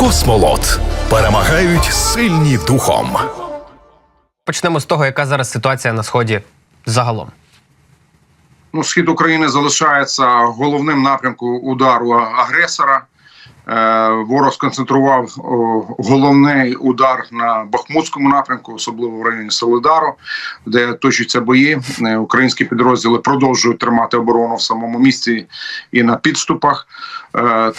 Космолот перемагають сильні духом. Почнемо з того, яка зараз ситуація на сході загалом. Ну, схід України залишається головним напрямком удару агресора. Е, Ворог сконцентрував головний удар на Бахмутському напрямку, особливо в районі Солидару, де точаться бої. Е, Українські підрозділи продовжують тримати оборону в самому місці і на підступах. Е,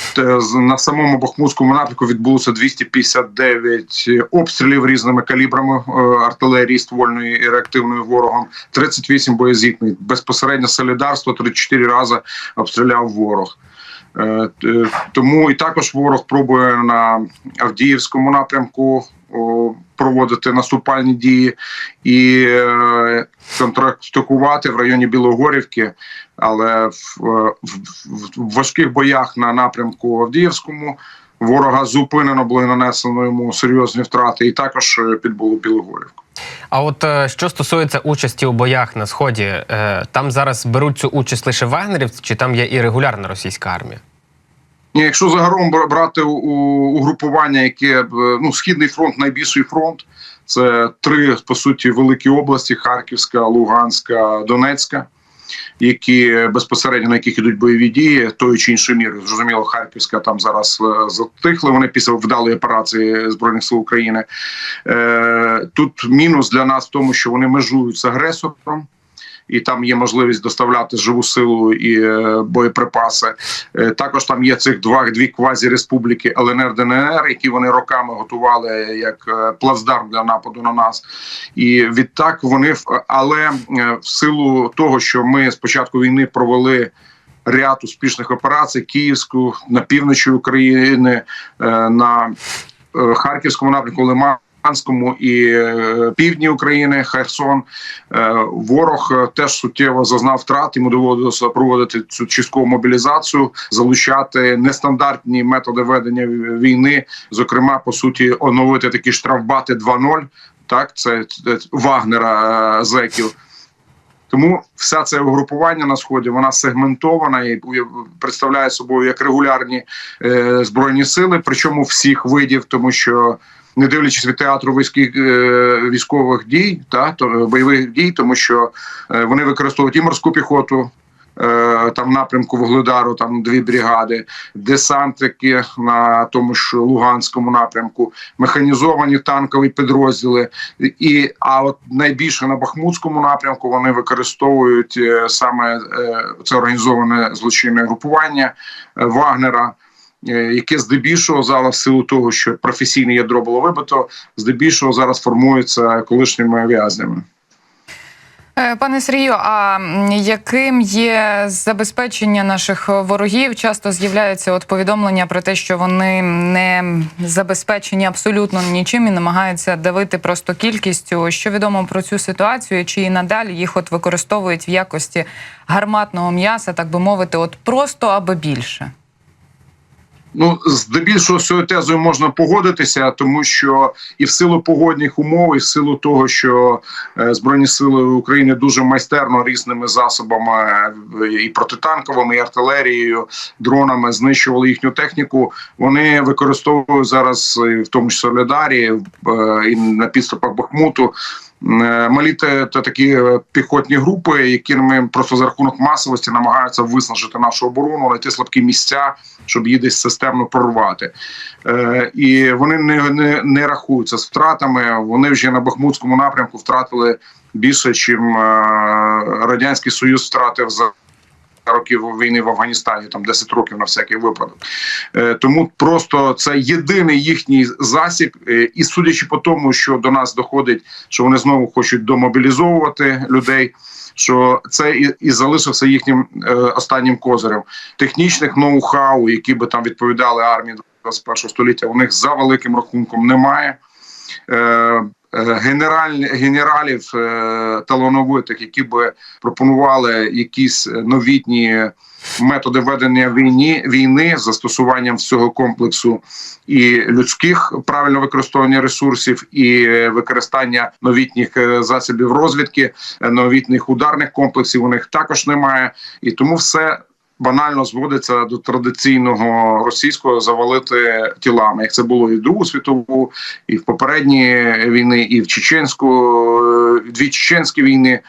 На самому Бахмутському напрямку відбулося 259 обстрілів різними калібрами е, артилерії ствольної і реактивної ворогом, 38 боєзіткнень. Безпосередньо солідарство 34 рази обстріляв ворог. Е, т- Тому і також ворог пробує на Авдіївському напрямку проводити наступальні дії і е, контрактувати в районі Білогорівки, але в, е, в, в- важких боях на напрямку Авдіївському ворога зупинено були нанесено йому серйозні втрати, і також е, підбуло Білогорівку. А от е, що стосується участі у боях на сході, е, там зараз беруть цю участь лише вагнерівці, чи там є і регулярна російська армія? Ні, якщо загалом брати у, угрупування, яке е, ну східний фронт, найбільший фронт, це три по суті великі області: Харківська, Луганська, Донецька, які безпосередньо на яких ідуть бойові дії, тої чи іншої міри. Зрозуміло, Харківська там зараз е, затихли. Вони після вдалої операції збройних сил України. Е, тут мінус для нас в тому, що вони межують з агресором. І там є можливість доставляти живу силу і е, боєприпаси. Е, також там є цих два дві квазі-республіки ЛНР ДНР, які вони роками готували як е, плацдарм для нападу на нас. І відтак вони але в силу того, що ми з початку війни провели. Ряд успішних операцій Київську на півночі України, на Харківському напрямку, Лиманському і е, півдні України, Херсон. Е, Ворог е, теж суттєво зазнав втрат. Йому доводилося проводити цю часткову мобілізацію, залучати нестандартні методи ведення війни, зокрема, по суті, оновити такі штрафбати 2.0, Так, це, Вагнера зеків. Тому вся це угрупування на сході вона сегментована і представляє собою як регулярні е, збройні сили, причому всіх видів, тому що не дивлячись від театру військових, е, військових дій, та то е, бойових дій, тому що е, вони використовують і морську піхоту. Там напрямку Вугледару, там дві бригади, десантики на тому ж Луганському напрямку, механізовані танкові підрозділи. І а от найбільше на Бахмутському напрямку вони використовують саме це організоване злочинне групування Вагнера. Е, Яке здебільшого зараз, в силу того, що професійне ядро було вибито, здебільшого зараз формується колишніми в'язнями. Е, Пане Сергію, а яким є забезпечення наших ворогів? Часто з'являються от повідомлення про те, що вони не забезпечені абсолютно нічим і намагаються давити просто кількістю. Що відомо про цю ситуацію? Чи і надалі їх от використовують в якості гарматного м'яса, так би мовити, от просто аби більше? Ну, здебільшого з цією тезою можна погодитися, тому що і в силу погодних умов, і в силу того, що е, збройні сили України дуже майстерно різними засобами е, і протитанковими, і артилерією, дронами знищували їхню техніку. Вони використовують зараз, е, в тому в Солідарі, і на підступах Бахмуту. Е, Малі та та такі е, піхотні групи, які ми просто за рахунок масовості намагаються виснажити нашу оборону, знайти слабкі місця, щоб її десь системно прорвати. Е, і вони не, не, не рахуються з втратами. Вони вже на Бахмутському напрямку втратили більше, ніж Радянський Союз втратив за. Років війни в Афганістані, там 10 років на всякий випадок. Е, тому просто це єдиний їхній засіб, е, і судячи по тому, що до нас доходить, що вони знову хочуть домобілізовувати людей. Що це і, і залишився їхнім е, останнім козирем технічних ноу-хау, які би там відповідали армії 21 століття. У них за великим рахунком немає. Е, Генераль, генералів е, талановитих, які би пропонували якісь новітні методи ведення війни, війни з застосуванням всього комплексу і людських правильно використовування ресурсів, і е, використання новітніх е, засобів розвідки, е, новітніх ударних комплексів. У них також немає, і тому все банально зводиться до традиційного російського завалити тілами, як це було і в Другу світову, і в попередні війни, і в чеченську е, дві чеченські війни.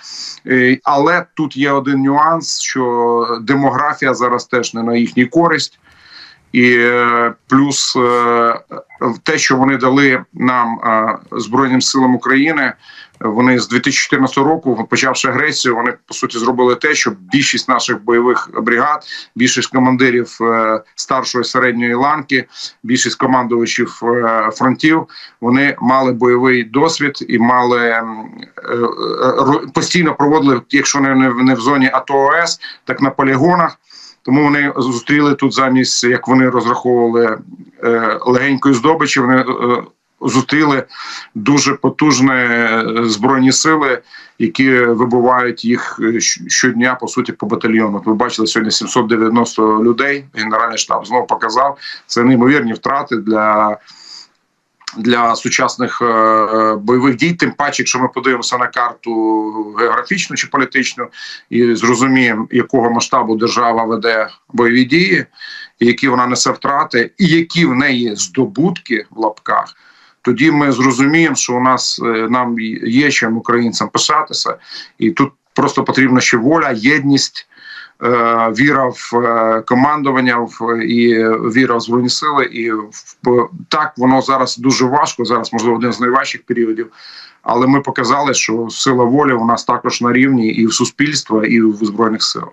Е, Але тут є один нюанс, що демографія зараз теж не на їхній користь. І е, плюс те, що вони дали нам Збройним силам України, вони з 2014 року, почавши агресію, вони по суті зробили те, що більшість наших бойових бригад, більшість командирів е, старшої середньої ланки, більшість командувачів е, фронтів, вони мали бойовий досвід і мали е, постійно проводили, якщо не, в- зоні АТО ОС, так на полігонах. Тому вони зустріли тут замість, як вони розраховували легенької здобичі. Вони зустріли дуже потужні е, збройні сили, які вибивають їх е, щодня по суті по батальйону. Ви бачили сьогодні 790 людей. Генеральний штаб знову показав це неймовірні втрати для. Для сучасних е, бойових дій, тим паче, якщо ми подивимося на карту географічну чи політичну, і зрозуміємо, якого масштабу держава веде бойові дії, і які вона несе втрати, і які в неї здобутки в лапках. Тоді ми зрозуміємо, що у нас е, нам є чим українцям писатися, і тут просто потрібна ще воля, єдність, е, віра в е, командування в і віра в збройні сили. І в так воно зараз дуже важко. Зараз можливо один з найважчих періодів. Але ми показали, що сила волі у нас також на рівні і в суспільства, і в збройних сил.